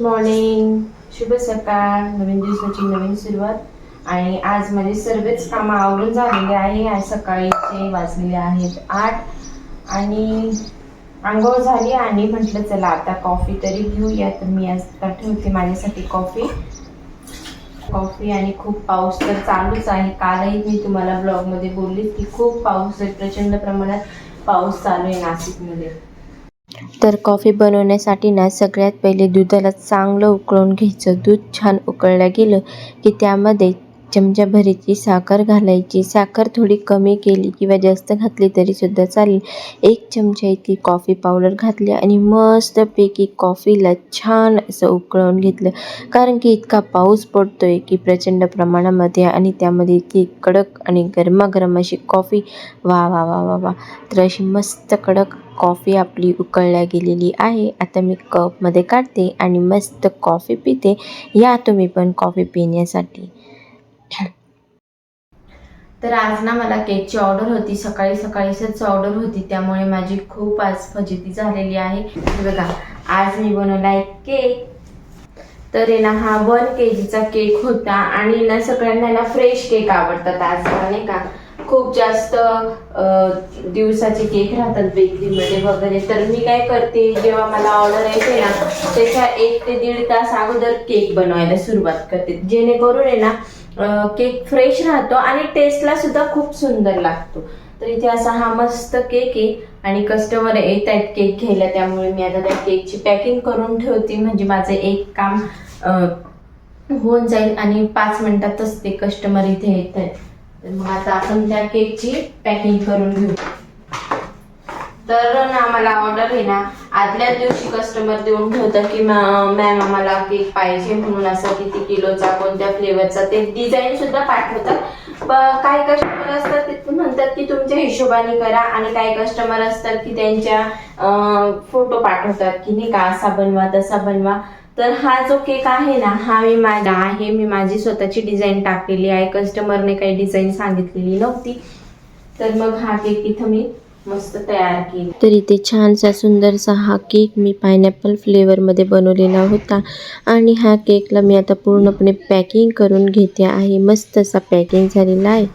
Good morning शुभ सकाळ. नवीन दिवसाची नवीन सुरुवात. आणि आज माझे सर्वच कामं आवरून झालेले आहे. आज सकाळीचे वाजलेले आहेत आठ. आणि आंघोळ झाली आणि म्हटलं चला आता कॉफी तरी घेऊया. तर मी आता ठेवते माझ्यासाठी कॉफी. कॉफी आणि खूप पाऊस तर चालूच आहे. कालही मी तुम्हाला ब्लॉगमध्ये बोलली की खूप पाऊस आहे. प्रचंड प्रमाणात पाऊस चालू आहे नाशिकमध्ये. तर कॉफी बनवण्यासाठी ना सगळ्यात पहिले दुधाला चांगलं उकळून घ्यायचं. दूध छान उकळलं गेलं की त्यामध्ये चमच्याभरीची साखर घालायची. साखर थोडी कमी केली किंवा जास्त घातली तरीसुद्धा चालेल. एक चमचा इतकी कॉफी पावडर घातली आणि मस्तपैकी कॉफीला छान असं उकळवून घेतलं. कारण की इतका पाऊस पडतो आहे की प्रचंड प्रमाणामध्ये आणि त्यामध्ये इतकी कडक आणि गरमागरम अशी कॉफी वा वा वा वा वा. तर अशी मस्त कडक कॉफी आपली उकळल्या गेलेली आहे. आता मी कपमध्ये काढते आणि मस्त कॉफी पिते. या तुम्ही पण कॉफी पिण्यासाठी. तर आज ना मला केकची ऑर्डर होती. सकाळी सकाळीच ऑर्डर होती. त्यामुळे माझी खूप आज फजिती झालेली आहे. बघा आज मी बनवला एक केक. तर आहे ना हा वन के जीचा केक होता आणि ना सगळ्यांना ना फ्रेश केक आवडतात आज नाही का? खूप जास्त दिवसाचे केक राहतात बेकरीमध्ये वगैरे. तर मी काय करते जेव्हा मला ऑर्डर येते ना त्याच्या एक ते दीड तास अगोदर केक बनवायला सुरुवात करते. जेणेकरून आहे ना केक फ्रेश राहतो आणि टेस्टला सुद्धा खूप सुंदर लागतो. तर इथे असा हा मस्त केक आहे आणि कस्टमर येत आहेत केक घ्यायला त्यामुळे मी आता त्या केकची पॅकिंग करून ठेवते. म्हणजे माझं एक काम होऊन जाईल आणि पाच मिनिटातच ते कस्टमर इथे येत आहेत. तर मग आता आपण त्या केकची पॅकिंग करून घेऊ. तर ना मला ऑर्डर आहे ना आदल्याच दिवशी कस्टमर देऊन ठेवतं की मॅम आम्हाला केक पाहिजे म्हणून असं किती किलोचा कोणत्या फ्लेवरचा ते डिझाईन सुद्धा पाठवतात. काही कस्टमर असतात ते म्हणतात की तुमच्या हिशोबाने करा. आणि काही कस्टमर असतात की त्यांच्या फोटो पाठवतात की नाही का असा बनवा तसा बनवा. तर हा जो केक आहे ना हा मी माझा आहे मी माझी स्वतःची डिझाईन टाकलेली आहे. कस्टमरने काही डिझाईन सांगितलेली नव्हती. तर मग हा केक इथं मी मस्त तयार केला. तर इथे छानसा सुंदरसा हा केक मी पायनॅपल फ्लेवरमध्ये बनवलेला होता. आणि हा केकला मी आता पूर्णपणे पॅकिंग करून घेते आहे. मस्त असा पॅकिंग झालेला आहे.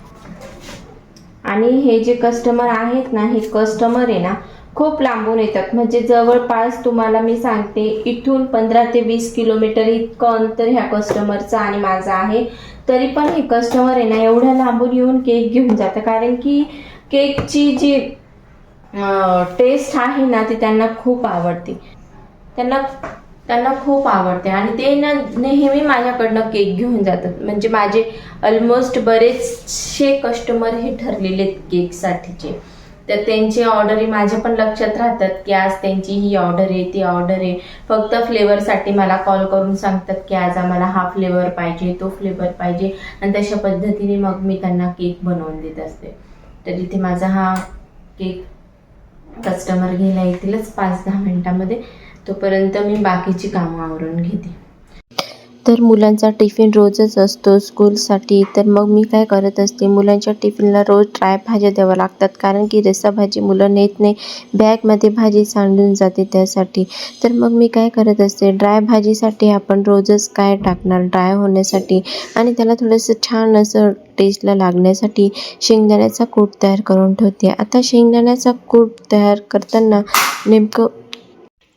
आणि हे जे कस्टमर आहेत ना हे कस्टमर आहे ना खूप लांबून येतात. म्हणजे जवळपास तुम्हाला मी सांगते इथून पंधरा ते वीस किलोमीटर इतकं अंतर ह्या कस्टमरचं आणि माझं आहे. तरी पण हे कस्टमर आहे ना एवढ्या लांबून येऊन केक घेऊन जातं कारण की केकची जी टेस्ट आहे ना ती त्यांना खूप आवडते. त्यांना त्यांना खूप आवडते. आणि ते ना नेहमी माझ्याकडनं केक घेऊन जातात. म्हणजे माझे ऑलमोस्ट बरेचसे कस्टमर हे ठरलेले आहेत केकसाठीचे तर त्यांची ऑर्डरही माझ्या पण लक्षात राहतात की आज त्यांची ही ऑर्डर आहे ती ऑर्डर आहे. फक्त फ्लेवरसाठी मला कॉल करून सांगतात की आज आम्हाला हा फ्लेवर पाहिजे तो फ्लेवर पाहिजे. आणि तशा पद्धतीने मग मी त्यांना केक बनवून देत असते. तर इथे माझा हा केक कस्टमर घ्यायला येतीलच पाच दहा मिनटामध्ये. तोपर्यंत मी बाकीची कामं आवरून घेते. तर मुलांचा टिफिन रोजच असतो स्कूलसाठी. तर मग मी काय करत असते? मुलांच्या टिफिनला रोज ड्राय भाज्या द्याव्या लागतात. कारण की रस्सा भाजी मुलं नेत नाही. बॅगमध्ये भाजी सांडून जाते त्यासाठी. तर मग मी काय करत असते? ड्राय भाजीसाठी आपण रोजच काय टाकणार? ड्राय होण्यासाठी आणि त्याला थोडंसं छान असं टेस्टला लागण्यासाठी शेंगदाण्याचा कूट तयार करून ठेवते. आता शेंगदाण्याचा कूट तयार करताना नेमकं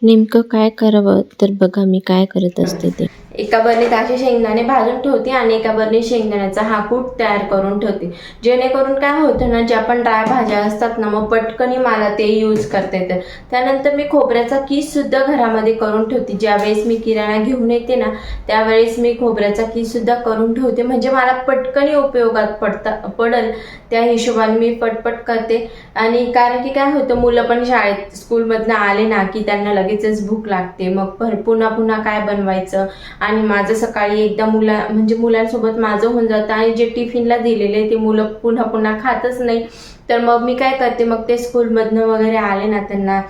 नेमकं काय करावं? तर बघा मी काय करत असते ते. एका बरणीत असे शेंगदाणे भाजून ठेवते आणि एका बरणीत शेंगदाण्याचा हा कूट तयार करून ठेवते. जेणेकरून काय होतं ना ज्या पण ड्राय भाज्या असतात ना मग पटकनी मला ते यूज करता येतं. त्यानंतर मी खोबऱ्याचा किस सुद्धा घरामध्ये करून ठेवते. ज्यावेळेस मी किराणा घेऊन येते ना त्यावेळेस मी खोबऱ्याचा किस सुद्धा करून ठेवते. म्हणजे मला पटकनी उपयोगात पडता पडल. त्या हिशोबाने मी पटपट करते. आणि कारण की काय होतं मुलं पण शाळेत स्कूलमधनं आले ना की त्यांना लगेचच भूक लागते. मग भर पुन्हा पुन्हा काय बनवायचं? आणि माझं सकाळी एकदा मुला म्हणजे मुलांसोबत माझं होऊन जातं आणि जे टिफिनला दिलेले ते मुलं पुन्हा पुन्हा खातच नाही. तर मग मी काय करते मग ते स्कूलमधनं वगैरे आले ना त्यांना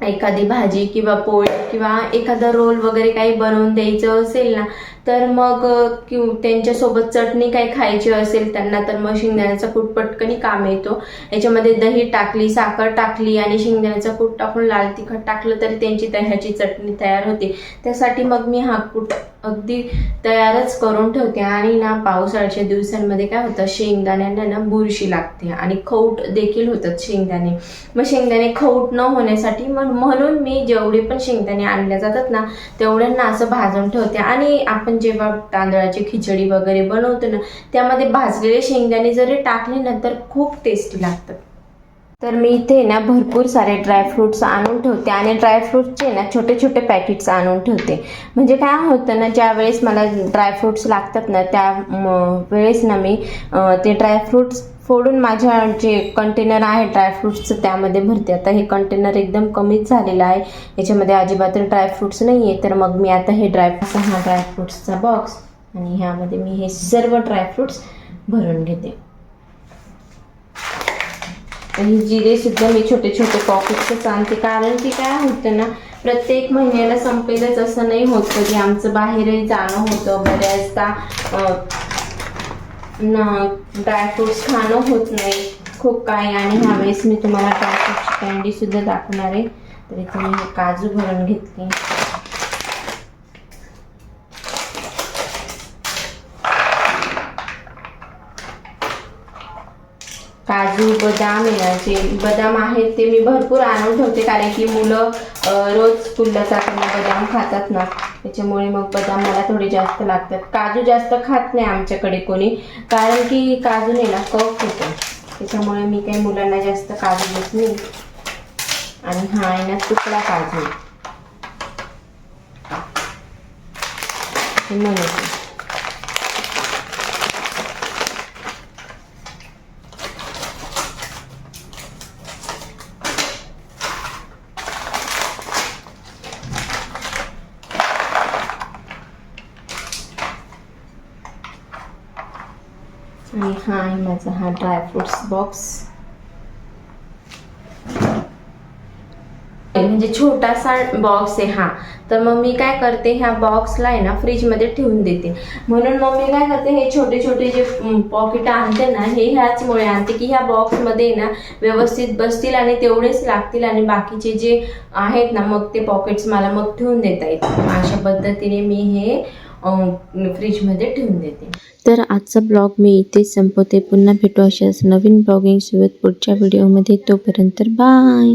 एखादी भाजी किंवा पोळी किंवा एखादा रोल वगैरे काही बनवून द्यायचं असेल ना तर मग किंवा त्यांच्यासोबत चटणी काही खायची असेल त्यांना तर मग शेंगदाण्याचा कूट पटकनी काम येतो. याच्यामध्ये दही टाकली साखर टाकली आणि शेंगदाण्याचा कूट टाकून लाल तिखट टाकलं तरी त्यांची दह्याची चटणी तयार होते. त्यासाठी मग मी हा कूट अगदी तयारच करून ठेवते आणि ना पावसाळ्याच्या दिवसांमध्ये काय होतं शेंगदाण्यांना ना बुरशी लागते आणि खौट देखील होतात शेंगदाणे. मग शेंगदाणे खौट न होण्यासाठी मग म्हणून मी जेवढे पण शेंगदाणे आणल्या जातात ना तेवढ्यांना असं भाजून ठेवते आणि आपण जेव्हा तांदळाची खिचडी वगैरे बनवतो ना त्यामध्ये भाजलेले शेंगदाणे जरी टाकले ना तर खूप टेस्टी लागतात तर मी इथे ना भरपूर सारे ड्रायफ्रुट्स आणून ठेवते आणि ड्रायफ्रुट्सचे ना छोटे छोटे पॅकेट्स आणून ठेवते. म्हणजे काय होतं ना ज्या वेळेस मला ड्रायफ्रुट्स लागतात ना त्या वेळेस ना मी ते ड्रायफ्रुट्स फोडून माझ्या जे कंटेनर आहे ड्रायफ्रुट्सचं त्यामध्ये भरते. आता हे कंटेनर एकदम कमीच झालेलं आहे. याच्यामध्ये अजिबात ड्रायफ्रुट्स नाही आहे तर मग मी आता हे ड्राय हा ड्रायफ्रुट्सचा बॉक्स आणि ह्यामध्ये मी हे सर्व ड्रायफ्रुट्स भरून घेते. आणि जिरेसुद्धा मी छोटे छोटे पॉकेट्सच आणते कारण की काय होतं ना प्रत्येक महिन्याला संपेलच असं नाही होत कधी आमचं बाहेरही जाणं होतं. बऱ्याचदा ड्रायफ्रुट्स खाणं होत नाही. खूप काही आणि ह्यावेळेस मी तुम्हाला ड्रायफ्रुटची कँडी सुद्धा दाखवणार आहे. तर इथे मी काजू भरून घेतले. काजू बदाम आहे ना जे बदाम आहेत ते मी भरपूर आणून ठेवते कारण की मुलं रोज स्कूलला जाताना बदाम खातात ना त्याच्यामुळे मग बदाम मला थोडे जास्त लागतात. काजू जास्त खात नाही आमच्याकडे कोणी कारण की काजूने ना कफ होतो. त्याच्यामुळे मी काही मुलांना जास्त काजू देत नाही. आणि हा आहे ना तुकडा काजू. म्हणून आणि हा आहे माझा हा ड्रायफ्रुट्स बॉक्स म्हणजे छोटासा बॉक्स आहे हा. तर मग मी काय करते ह्या बॉक्सला आहे ना फ्रीजमध्ये ठेवून देते. म्हणून मग मी काय करते हे छोटे छोटे जे पॉकेट आणते ना हे ह्याचमुळे आणते की ह्या बॉक्समध्ये ना व्यवस्थित बसतील आणि तेवढेच लागतील आणि बाकीचे जे आहेत ना मग ते पॉकेट्स मला मग ठेवून देता येतील. अशा पद्धतीने मी हे फ्रीजमध्ये ठेवून देते. तर आजचा ब्लॉग मी इथेच संपवते. पुन्हा भेटू अशाच नवीन ब्लॉगिंग सोबत पुढच्या व्हिडिओमध्ये तोपर्यंत बाय